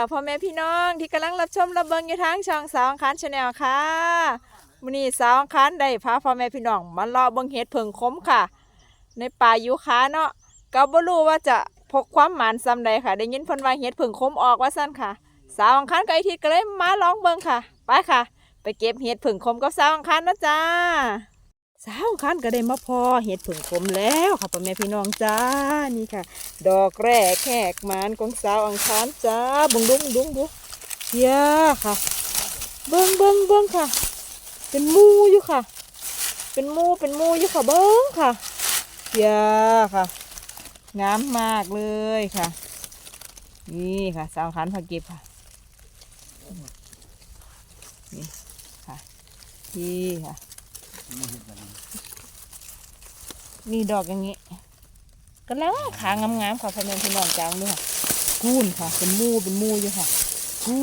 ค่ะพ่อแม่พี่น้องที่กำลังรับชมรับเบิงอยู่ทางช่องสาวอังคารชาแนลค่ะมื้อนี้สาวอังคารได้พาพ่อแม่พี่น้องมาเลาะเบิงเห็ดเผิงคมค่ะ ในป่ายูคาเนาะก็บ่รู้ว่าจะพกความหมานซำใดค่ะ ได้ยินเพิ่นว่าเห็ดเผิงคมออกว่าซั่นค่ะ สาวอังคารกับไอทิดก็เลยมาลองเบิงค่ะ ไปค่ะ ไปเก็บเห็ดเผิงคมกับสาวอังคารนะจ้า สาวอังคารก็ได้มาพอเห็ดผงคมแล้วค่ะพ่อแม่พี่น้องจ้านี่ค่ะ ดอกแรกแขกมานของสาวอังคารจ้าเบึงดุงดุงดุเฮียค่ะ เบิ้งเบิ้งเบิ้งค่ะ เป็นมูอยู่ค่ะ เป็นมูเป็นมูอยู่ค่ะเบิ้งค่ะเฮียค่ะงามมากเลยค่ะ นี่ค่ะ สาวอังคารพาเก็บค่ะนี่ค่ะนี่ค่ะ นี่ดอกอย่างนี้ก็แล้วขางามๆค่ะพ่อแม่พี่น้องจ้าด้วยค่ะกูนค่ะ เป็นมูเป็นมูอยู่ค่ะกู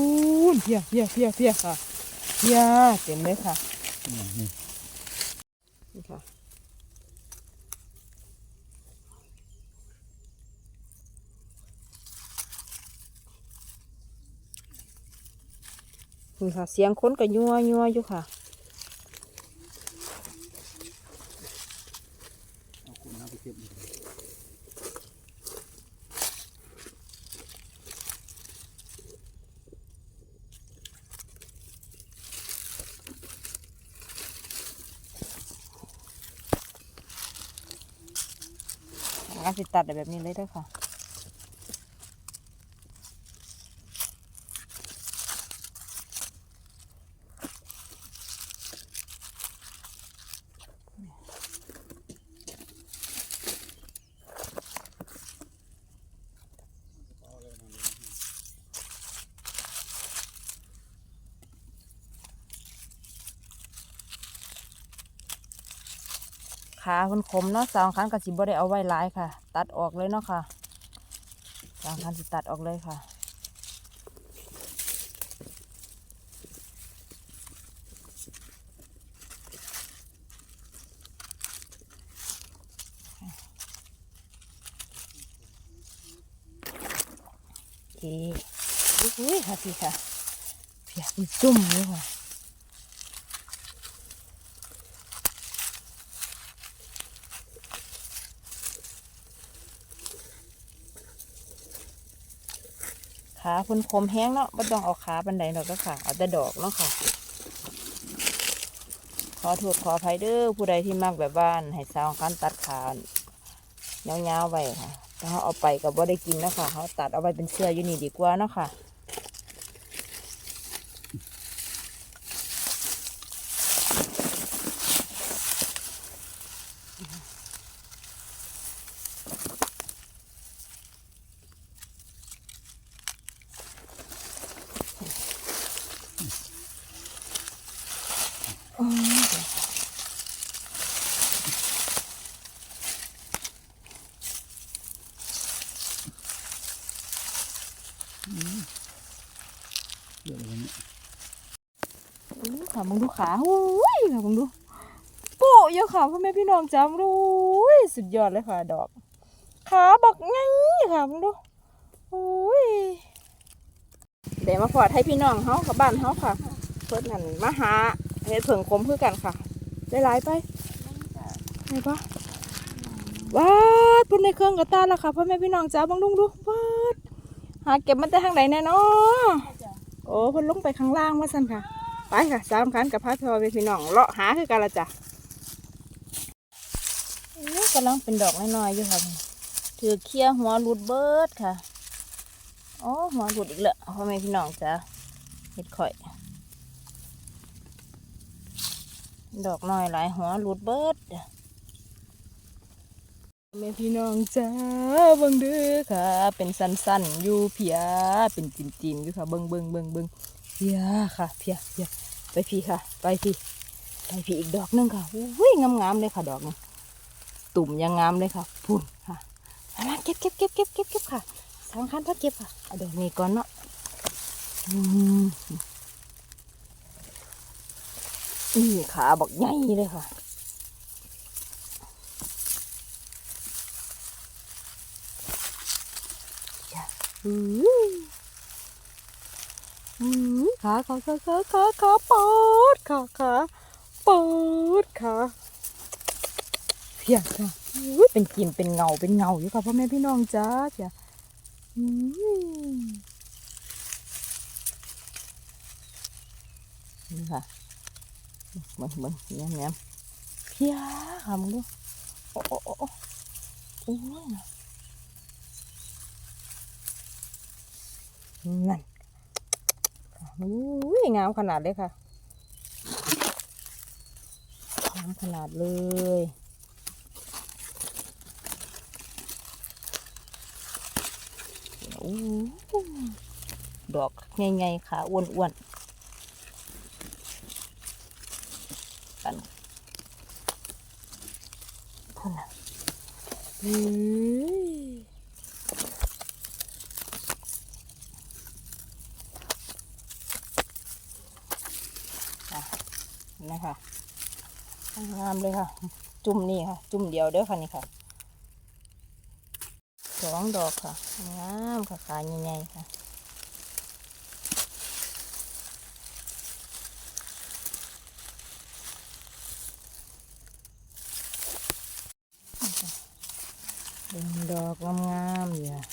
นเพียเพียเพียเพียค่ะเพียเต็มเลยค่ะนี่ค่ะนี่ค่ะ เสียงค้นก็ยัวยัวอยู่ค่ะ อาสิตัดแบบนี้เลยเด้อค่ะ ขาคุณคมเนาะสองคันกับสิบ่ได้เอาไว้หลายค่ะ ตัดออกเลยเนาะค่ะสองคันสิตัดออกเลยค่ะโอเคอุ้ยค่ะพี่ค่ะเพียเป็นจุ่มเลยค่ะ ขาคุณคมแห้งเนาะไม่ต้องเอาขาบันไดดอกก็ค่ะ เอาแต่ดอกเนาะค่ะ ขอโทษขออภัยเด้อผู้ใดที่มักแบบบ้านให้สาวคันตัดขาเงาๆไว้ค่ะถ้าเขาเอาไปก็บ่ได้กินเนาะค่ะเขาตัดเอาไว้เป็นเสื้ออยู่นี่ดีกว่าเนาะค่ะ อู้ค่ะ มึงดูขาอุ้ยค่ะมึงดูโปะเยอะค่ะพ่อแม่พี่น้องจ้ามึงดูอุ้ยสุดยอดเลยค่ะดอก ขาบักไงค่ะมึงดูอุ้ยเดี๋ยวมาพอดให้พี่น้องเฮากับบ้านเฮาค่ะ เพิ่นนั่นมาหาเฮ็ดเผิงคมคือกันค่ะได้หลายไปไหนปะว้าดพุ่นในเครื่องกระตาแล้วค่ะพ่อแม่พี่น้องจ้าบังดุงดูว้าดหาเก็บมันแต่ทางไหนแน่นอโอ้พุ่นลงไปข้างล่างว่าสั่นค่ะ ไปค่ะสามคันกับพาทอไปพี่น้องเลาะหาคือกันละจ้ะกำลังเป็นดอกน้อยๆอยู่ค่ะถือเคี้ยหัวหลุดเบิดค่ะโอ้หัวหลุดอีกแล้วพ่อแม่พี่น้องจ้ะเห็ดข่อย ดอกน้อยหลายหัวหลุดเบิดจ้ะแม่พี่น้องจ้าเบิ่งเด้อค่ะ เป็นสั้นๆอยู่เพียเป็นจิมๆอยู่ค่ะ เบิ่งเบิ่งเบิ่งเบิ่ง พียค่ะเพียเพียไปพีค่ะ ไปพีไปพีอีกดอกหนึงค่ะอุ้ยงามๆเลยค่ะ ดอกนี้ตุ่มยังงามเลยค่ะพุ่นค่ะมาเก็บเก็บเก็บเก็บเก็บเก็บค่ะสองคันพัดเก็บค่ะเอาดอกนี้ก่อนเนาะนี่ขาบอกใหญ่เลยค่ะอืม ขาขาขาขาขาขาปอดขาขาปอดขาเพียค่ะอุ๊ยเป็นกลิ่นเป็นเงาเป็นเงาอยู่ค่ะพ่อแม่พี่น้องจ้าเพียนี่ค่ะเหมือนเหมือนเงี้ยเงี้ยเพียค่ะมึงดูโอ้โอ้โอ้โอ้โอ้ยนะนั่น อุ้ยงามขนาดเลยค่ะ งามขนาดเลยอดอกใหญ่ๆค่ะอ้วนๆกันพ่นน่ะเฮ้ นะคะงามเลยค่ะ จุ่มนี่ค่ะ จุ่มเดียวเด้อค่ะนี่ค่ะสองดอกค่ะงามค่ะขาใหญ่ๆค่ะเป็นดอกงามๆอยู่ค่ะ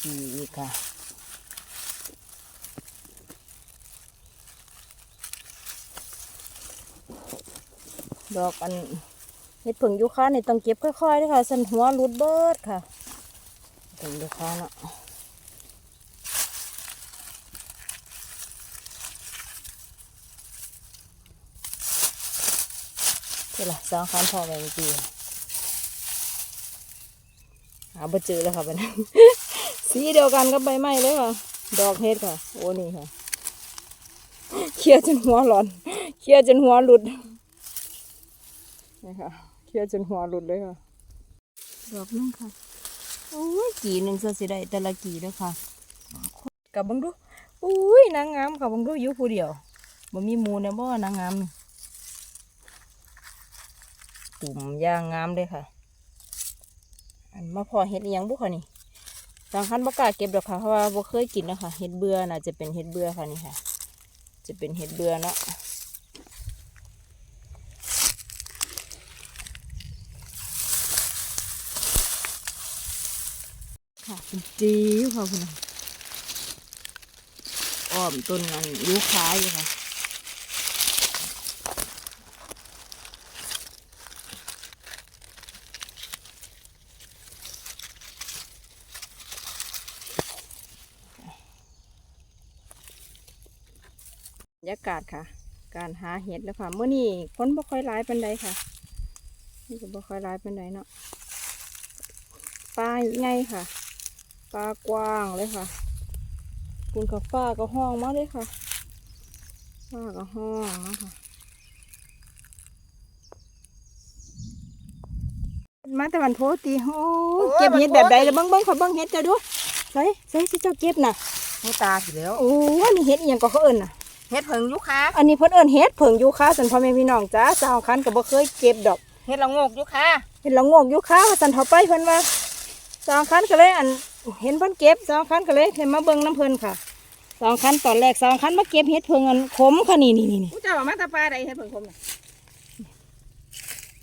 สีอีกค่ะ ดอกอันเห็ดผึ่งยูคาเนี่ยต้องเก็บค่อยๆด้วยค่ะสันหัวรุดเบิดค่ะผึ่งยูคาเนาะเท่าไหร่สองคันพอแมงจีหาบ่เจอแล้วค่ะบัดนี้สีเดียวกันกับใบไม้เลยค่ะ ดอกเห็ดค่ะ โอ้นี่ค่ะ เคลียจนหัวร้อน เคลียจนหัวหลุด นี่ค่ะเคลียจนหัวหลุดเลยค่ะ ดอกนึงค่ะ โอ้ยกี่หนึ่งเสียสิได้แต่ละกี่เด้อค่ะกับบังดูอุ้ยนางงามค่ะบังดูอยู่ผู้เดียวบ่มีมูนี่ยบ่นางงามตุ่มย่างงามเลยค่ะ อันมาพอเห็ดอิหยังบุค่ะนี่บางครั้งบ่กล้าเก็บดอกค่ะเพราะว่าบ่เคยกินนะคะเห็ดเบื่อน่าจะเป็นเห็ดเบื่อค่ะนี่ค่ะ จะเป็นเห็ดเบื่อเนาะ ค่ะเป็นจีวค่ะคุณอ้อมต้นนั้นยูคายู่ค่ะบรรยากาศค่ะ การหาเห็ดแล้วค่ะเมื่อนี้คนบ่ค่อยร้ายปันใดค่ะ นี่ก็บ่ค่อยร้ายปันใดเนาะปลาไงค่ะ ปลากว้างเลยค่ะคุณกับฟ้าก็ห้องมาเลยค่ะฟ้าก็ห้องนะคะมาแต่วันโพตีโอ้ยเก็บเห็ดแบบใดแล้วเบิ้งเบิ้งขอเบิ้งเห็ดเจ้าดูใส่ใส่สิเจ้าเก็บน่ะหูตาสิแล้วโอ้อันนี้เห็ดอหยังก็เขาเอิ้นน่ะเฮ็ดเพิงลูกค้าอันนี้เพิ่นเอิ้นเห็ดเผิงยูคาสันพ่อแม่พี่น้องจ้าสาวคันก็บ่เคยเก็บดอกเฮ็ดละโงกลูกค้าเห็นละโงกยูคาว่าสันเฒ่าไปเพิ่นว่าสาวคันก็เลยอัน เห็นเพิ่นเก็บสาวคันก็เลยเห็นมาเบิ่งน้ำเพิ่นค่ะสาวคันตอนแรกสาวคันมาเก็บเห็ดเผิงอันขมค่ะนี่นี่นี่นี่ผู้เจ้าเอามาแตาปลาใดเฮ็ดเพิงผมน่ะ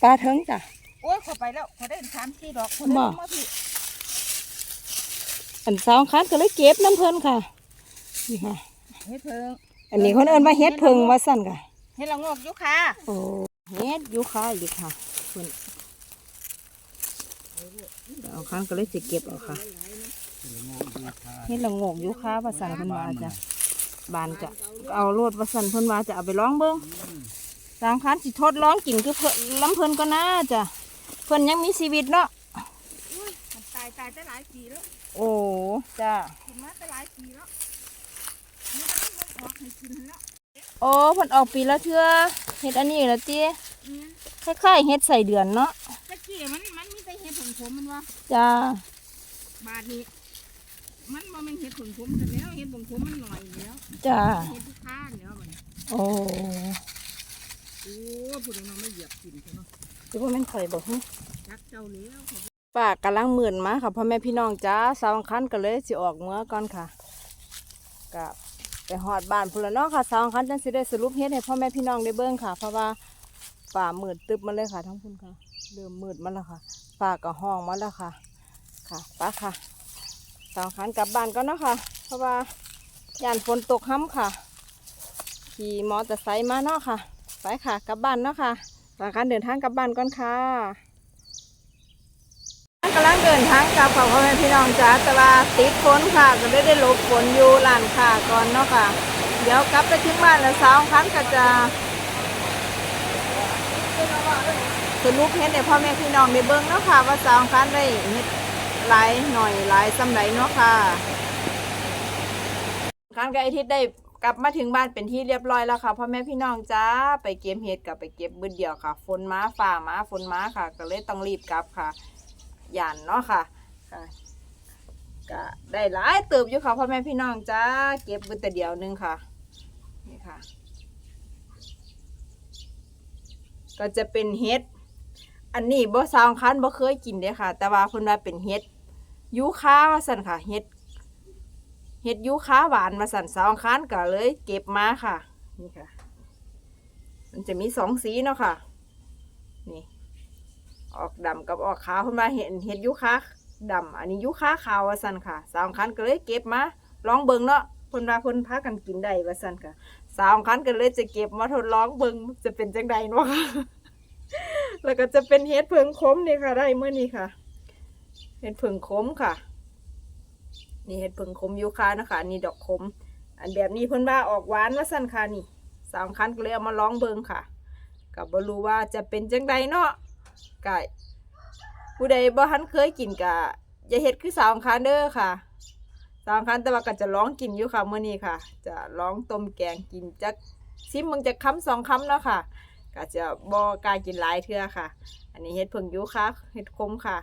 ปลาเถิงจ้ะโอ้ยเข้าไปแล้วเขาได้สามสี่ดอกเขาได้บ่ลงมาพี่อันสาวคันก็เลยเก็บน้ำเพิ่นค่ะนี่ค่ะเฮ็ดเพิงอันนี้เพิ่นเอิ้นว่าเห็ดเผิงว่าซั่นค่ะเฮ็ดละโงกลูกค้าโอ้เห็ดยูคาอีกค่ะเพิ่นสาวคันก็เลยสิเก็บเอาค่ะ เฮ็ดละโงกอยู่ค้าว่าสันเพิ่นว่าจ้ะบานจะเอาโลดว่าสันเพิ่นว่าจะเอาไปลองเบิ่งสามคันสิทดลองกินคือเพิ่นลำเพิ่นก็น่าจ้ะเพิ่นยังมีชีวิตเนาะมันตายตายจะหลายปีแล้วโอ้จ้ะกินมาจะหลายปีแล้วนี่ก็มันออกให้กินแล้วโอ้เพิ่นออกปีละเทื่อเฮ็ดอันนี้ละติอืมคล้ายๆเฮ็ดใส่เดือนเนาะตะกี้มันมันมีแต่เฮ็ดเพิงผมมันว่าจ้าบาดนี้ มันบ่แม่นเฮ็ดเพิงผมแต่แล้วเฮ็ดเพิงผมมันหน่อยแล้วจ้าเฮ็ดที่ข้านแล้วบัดนี้โอ้โอ้ผู้ใดมามาเหยียบกินซะเนาะสิว่าแม่นข่อยบ่ฮึจักเจ้าแล้วเขาป้ากำลังหมื่นมาค่ะพ่อแม่พี่น้องจ้าสาวคันก็เลยสิออกเมื่อก่อนค่ะกับไปหอดบ้านพุ่นละเนาะค่ะสาวคันจังสิได้สรุปเฮ็ดให้พ่อแม่พี่น้องได้เบิ่งค่ะ เพราะว่าฝ่ามืดตึบมาเลยค่ะทั้งพุ่นค่ะเริ่มมืดมาแล้วค่ะฝ่าก็ห้องมาแล้วค่ะ ค่ะไป้าค่ะ สาวคันกลับบ้านก็เนาะค่ะ เพราะว่าย่านฝนตกห้ำค่ะ ขี่มอเตอร์ไซค์มาเนาะค่ะ ไปค่ะ กลับบ้านเนาะค่ะสาวคันเดินทางกลับบ้านก่อนค่ะกำลังเดินทางกลับค่ะพ่อแม่พี่น้องจ้าแต่ว่าติดฝนค่ะ ก็เลยได้หลบฝนอยู่ร้านค่ะก่อนเนาะค่ะ เดี๋ยวกลับไปถึงบ้านแล้วสาวคันก็จะสรุปเฮ็ดให้พ่อแม่พี่น้องได้เบิ่งเนาะค่ะ ว่าสาวคันได้เฮ็ด หลายหน่อยหลายสำไรเนาะค่ะครั้งกับไอทิตย์ได้กลับมาถึงบ้านเป็นที่เรียบร้อยแล้วค่ะพ่อแม่พี่น้องจ้าไปเก็บเห็ดกับไปเก็บบืนเดียวค่ะ ฝนม้าฝ่าม้าฝนม้าค่ะ ก็เลยต้องรีบกลับค่ะหยันเนาะค่ะก็ได้หลายเติบอยู่ค่ะพ่อแม่พี่น้องจ้าเก็บบืนแต่เดียวหนึงค่ะ นี่ค่ะ ก็จะเป็นเห็ดอันนี้บ่สาวคันบ่เคยกินเด้ค่ะ แต่ว่าเพิ่นว่าเป็นเห็ด ยูคาว่าซั่นค่ะเห็ดเห็ดยูคาหวานมาสั่นสาวคันก็เลย เก็บมาค่ะนี่ค่ะ มันจะมีสองสีเนาะค่ะ นี่ ออกดำกับออกขาวเพิ่นว่าเห็นเห็ดยูคาดำอันนี้ยูคาขาวว่าซั่นค่ะ สาวคันก็เลยเก็บมาลองเบิ่งเนาะเพิ่นว่าเพิ่นพากันกินได้ว่าซั่นค่ะ สาวคันก็เลยจะเก็บมาทดลองเบิ่งจะเป็นจังใดเนาะค่ะแล้วก็จะเป็นเห็ดเพิงขมนี่ค่ะ ได้เมื่อนี้ค่ะ เห็ดเพิงขมค่ะ นี่เห็ดเพิงขมยูคานะคะ นี่ดอกขม อันแบบนี้เพิ่นว่าออกหวานว่าสั้นค่ะนี่สามคันก็เลยเอามาลองเบิงค่ะกับบรู้ว่าจะเป็นจังใดเนาะกะผู้ใดบ่ทันเคยกินกะอย่าเฮ็ดคือสามคันเด้อค่ะสามคันแต่ว่าก็จะลองกินอยู่ค่ะเมื่อนี้ค่ะ จะลองต้มแกงกินจักซิมมึงจะคำสองคำเนาะค่ะก็จะบอกล้ากินหลายเทื่อค่ะ อันนี้เฮ็ดเพิ่งอยุค่ะเฮ็ดคมค่ะ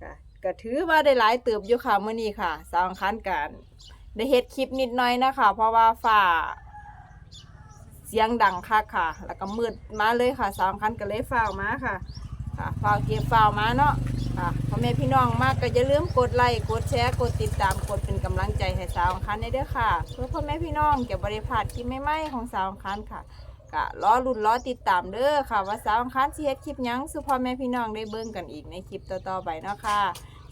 ก็ ก็ถือว่าได้หลายเติบอยู่ค่ะมื้อนี้ค่ะสาวอังคันกันได้เฮ็ดคลิปนิดหน่อยนะคะ เพราะว่าฟ้าเสียงดังค่ะค่ะ แล้วก็มืดมาเลยค่ะสาวอังคันก็เลยฟ้าวมาค่ะ ค่ะฟ้าวเก็บฟ้าวมาเนาะค่ะพ่อแม่พี่น้องมากก็อย่าลืมกดไลค์กดแชร์กดติดตามกดเป็นกำลังใจให้สาวอังคันได้ด้อค่ะ เพื่อพ่อแม่พี่น้องจะบริพลาดคลิปใหม่ๆของสาวอังคันค่ะก็รอรุ่นรอติดตามเด้อค่ะ ว่าสาวอังคารสิเฮ็ดคลิปยังสู่พ่อแม่พี่น้องได้เบิ่งกันอีกในคลิปต่อๆไปเนาะค่ะ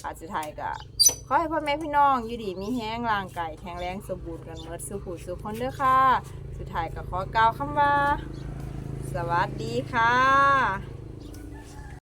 ค่ะสุดท้ายก็ขอให้พ่อแม่พี่น้องอยู่ดีมีแห้งร่างกายแข็งแรงสมบูรณ์กันเมิดสู่ผู้สู่คนเด้อค่ะ สุดท้ายก็ขอกล่าวคำว่า สวัสดีค่ะ